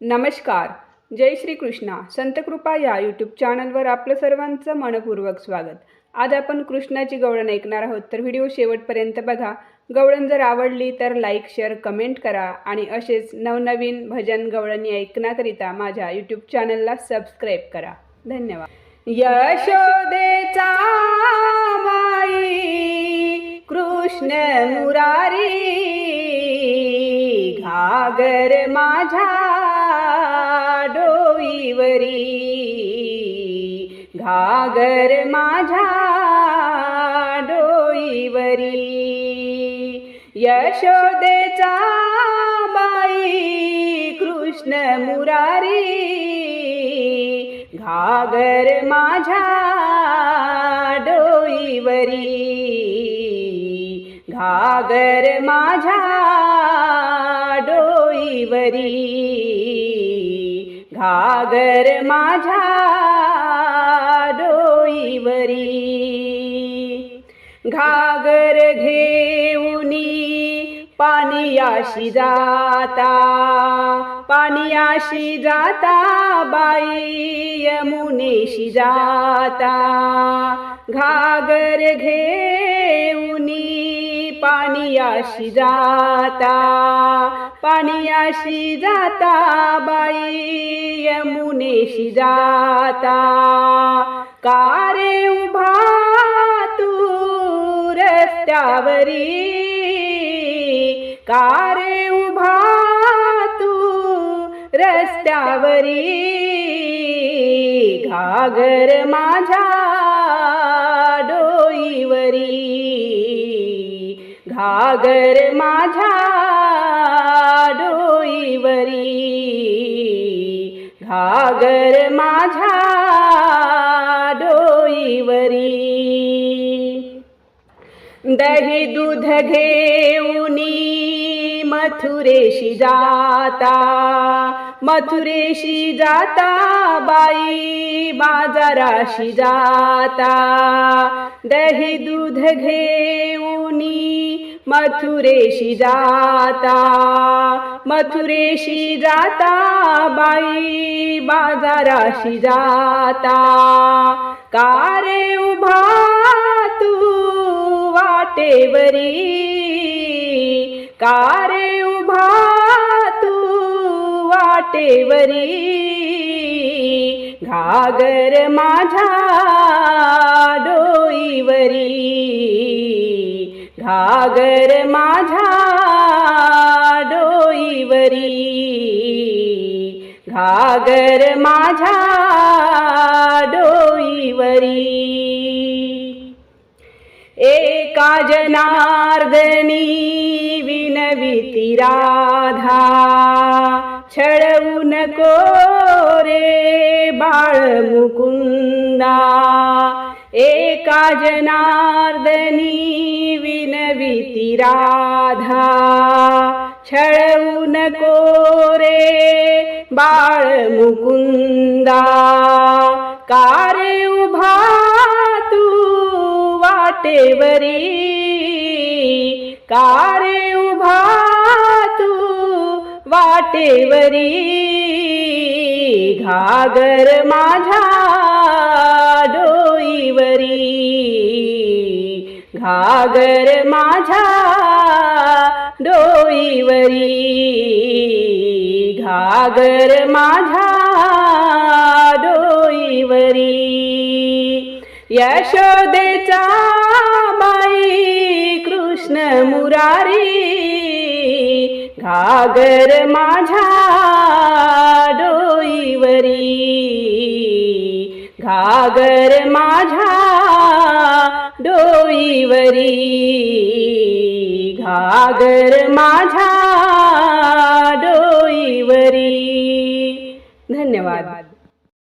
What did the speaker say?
नमस्कार. जय श्री कृष्णा संतकृपा या यूट्यूब चॅनलवर आपलं सर्वांचं मनपूर्वक स्वागत. आज आपण कृष्णाची गवळण ऐकणार आहोत. तर व्हिडिओ शेवटपर्यंत बघा. गवळण जर आवडली तर लाईक शेअर कमेंट करा आणि असेच नवनवीन भजन गवळणी ऐकण्याकरिता माझ्या यूट्यूब चॅनलला सबस्क्राईब करा. धन्यवाद. यशोदेचा माई कृष्ण मुरारी घागर माझ्या डोईवरी घागर माझ्या डोईवरी. यशोदेचा बाई कृष्ण मुरारी. घागर माझ्या डोईवरी. घागर माझ्या डोईवरी. घागर माझ्या डोईवरी. घागर घेऊनी पाणीयाशी जाता पाणीयाशी जाता बाई यमुनेशी जाता. घागर घेऊनी पाणीयाशी जाता पाणीयाशी जाता बाई यमुनेशी जाता. कारे उभा तू रस्त्यावरी? कारे उभा तू रस्त्यावरी? घागर माझ्या सागर माझ्या डोईवरी घागर माझ्या डोईवरी दही दूध घेऊनी मथुरेशी जाता मथुरेशी जाता बाई बाजाराशी जाता. दही दूध घेऊनी मथुरेशी जाता मथुरेशी जाता बाई बाजाराशी जाता. कारे उभा तू वाटेवरी कारे उभा तू वाटेवरी. घागर माझ्या सागर माझ्या डोईवरी. घागर माझ्या डोईवरी. एका जनार्दनी विनविती राधा. छळवू नको रे बाळ मुकुंदा एका जनार्दनी विनविती राधा। छळवू नको रे बाळ मुकुंदा। कारे उभा तू वाटेवरी। कारे उभा तू वाटेवरी। घागर माझ्या घागर माझ्या डोईवरी. घागर माझ्या डोईवरी. यशोदेचा बाई कृष्ण मुरारी. घागर माझ्या डोईवरी. घागर माझ्या डोईवरी घागर माझ्या डोईवरी धन्यवाद.